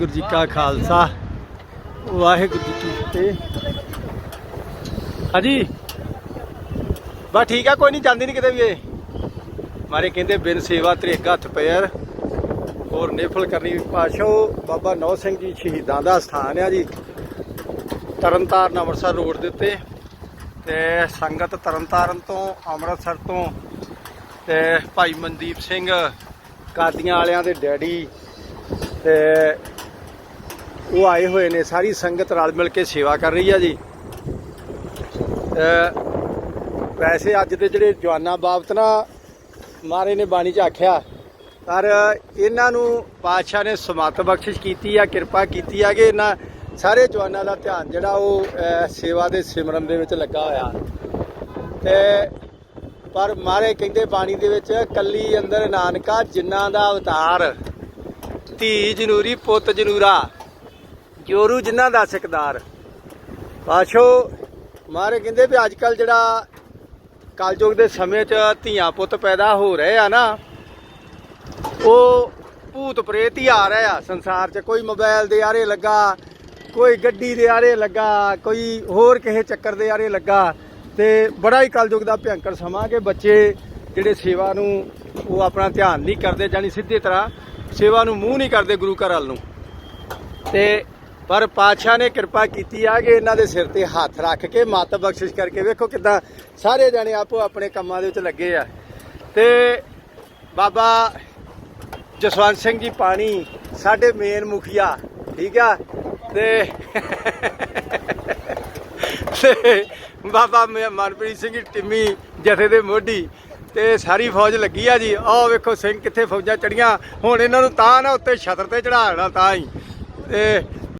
ਗੁਰੂ ਜੀ ਕਾ ਖਾਲਸਾ। ਵਾਹਿਗੁਰੂ ਜੀ ਕੀ ਫਤਿਹ। ਹਾਂਜੀ। ਬਸ ਠੀਕ ਆ, ਕੋਈ ਨਹੀਂ ਜਾਂਦੀ ਨਹੀਂ ਕਿਤੇ ਵੀ ਇਹ। ਮਾਰੇ ਕਹਿੰਦੇ, ਬਿਨ ਸੇਵਾ ਤਰੇਗਾ ਹੱਥ ਪੈਰ। ਹੋਰ ਨੇਫਲ ਕਰਨੀ ਪਾਸ਼ੋ। ਬਾਬਾ ਨੌ ਸਿੰਘ ਜੀ ਸ਼ਹੀਦਾਂ ਦਾ ਸਥਾਨ ਆ ਜੀ। ਤਰਨਤਾਰਨ ਅੰਮ੍ਰਿਤਸਰ ਰੋਡ ਦੇ ਉੱਤੇ। ਤੇ ਸੰਗਤ ਤਰਨਤਾਰਨ ਤੋਂ, ਅੰਮ੍ਰਿਤਸਰ ਤੋਂ, ਤੇ ਭਾਈ ਮਨਦੀਪ ਸਿੰਘ, ਕਾਦੀਆਂ ਵਾਲਿਆਂ ਦੇ ਡੈਡੀ, ਤੇ ਉਹ ਆਏ ਹੋਏ ਨੇ, ਸਾਰੀ ਸੰਗਤ ਰਲ ਮਿਲ ਕੇ ਸੇਵਾ ਕਰ ਰਹੀ ਆ ਜੀ। ਵੈਸੇ ਅੱਜ ਦੇ ਜਿਹੜੇ ਜਵਾਨਾਂ ਬਾਬਤ ਨਾ ਮਾਰੇ ਨੇ ਬਾਣੀ ਚ ਆਖਿਆ, ਪਰ ਇਹਨਾਂ ਨੂੰ ਪਾਤਸ਼ਾਹ ਨੇ ਸਮਤ ਬਖਸ਼ਿਸ਼ ਕੀਤੀ ਆ, ਕਿਰਪਾ ਕੀਤੀ ਆ ਕਿ ਇਹਨਾਂ ਸਾਰੇ ਜਵਾਨਾਂ ਦਾ ਧਿਆਨ ਜਿਹੜਾ ਉਹ ਸੇਵਾ ਦੇ ਸਿਮਰਨ ਦੇ ਵਿੱਚ ਲੱਗਾ ਹੋਇਆ। ਤੇ, ਪਰ ਮਾਰੇ ਕਹਿੰਦੇ ਬਾਣੀ ਦੇ ਵਿੱਚ, ਕੱਲੀ ਅੰਦਰ ਨਾਨਕਾ ਜਿਨ੍ਹਾਂ ਦਾ ਅਵਤਾਰ, ਧੀ ਜਨੂਰੀ, ਪੁੱਤ ਜਨੂਰਾ। ਜੋਰੂ ਜਿਨ੍ਹਾਂ ਦਾ ਸਿਕਦਾਰ। ਪਾਸ਼ੋ, ਮਾਰੇ ਕਹਿੰਦੇ ਵੀ ਅੱਜ ਕੱਲ ਜਿਹੜਾ ਕਲਯੁਗ ਦੇ ਸਮੇਂ 'ਚ ਧੀਆਂ ਪੁੱਤ ਪੈਦਾ ਹੋ ਰਹੇ ਆ ਨਾ, ਉਹ ਭੂਤ ਪ੍ਰੇਤ ਹੀ ਆ ਰਹੇ ਆ ਸੰਸਾਰ 'ਚ। ਕੋਈ ਮੋਬਾਈਲ ਦੇ ਆਰੇ ਲੱਗਾ, ਕੋਈ ਗੱਡੀ ਦੇ ਆਰੇ ਲੱਗਾ, ਕੋਈ ਹੋਰ ਕਿਸੇ ਚੱਕਰ ਦੇ ਆਰੇ ਲੱਗਾ। ਤੇ ਬੜਾ ਹੀ ਕਲਯੁਗ ਦਾ ਭਿਅੰਕਰ ਸਮਾਂ ਕਿ ਬੱਚੇ ਜਿਹੜੇ ਸੇਵਾ ਨੂੰ, ਉਹ ਆਪਣਾ ਧਿਆਨ ਨਹੀਂ ਕਰਦੇ ਜਾਨੀ ਸਿੱਧੇ ਤਰ੍ਹਾਂ ਸੇਵਾ ਨੂੰ ਮੂੰਹ ਨਹੀਂ ਕਰਦੇ ਗੁਰੂ ਘਰ ਵੱਲ ਨੂੰ। ਤੇ ਪਰ ਪਾਤਸ਼ਾਹ ਨੇ ਕਿਰਪਾ ਕੀਤੀ ਆ ਕਿ ਇਹਨਾਂ ਦੇ ਸਿਰ ਤੇ ਹੱਥ ਰੱਖ ਕੇ ਮੱਤ ਬਖਸ਼ਿਸ਼ ਕਰਕੇ ਵੇਖੋ ਕਿਦਾਂ ਸਾਰੇ ਜਣੇ ਆਪੋ ਆਪਣੇ ਕੰਮਾਂ ਦੇ ਵਿੱਚ ਲੱਗੇ ਆ। ਤੇ ਬਾਬਾ ਜਸਵੰਤ ਸਿੰਘ ਜੀ ਪਾਣੀ ਸਾਡੇ ਮੇਨ ਮੁਖੀਆ, ਠੀਕ ਆ? ਤੇ ਬਾਬਾ ਮ- ਮਨਪ੍ਰੀਤ ਸਿੰਘ ਜੀ ਟਿੰਮੀ ਜਥੇ ਦੇ ਮੋਢੀ ਤੇ ਸਾਰੀ ਫੌਜ ਲੱਗੀ ਆ ਜੀ। ਆਹ ਵੇਖੋ ਸਿੰਘ ਕਿੱਥੇ ਫੌਜਾਂ ਚੜੀਆਂ ਹੁਣ ਇਹਨਾਂ ਨੂੰ ਤਾਂ ਨਾ ਉੱਤੇ ਛਤਰ ਤੇ ਚੜਾਉਣਾ ਤਾਂ ਹੀ। ਤੇ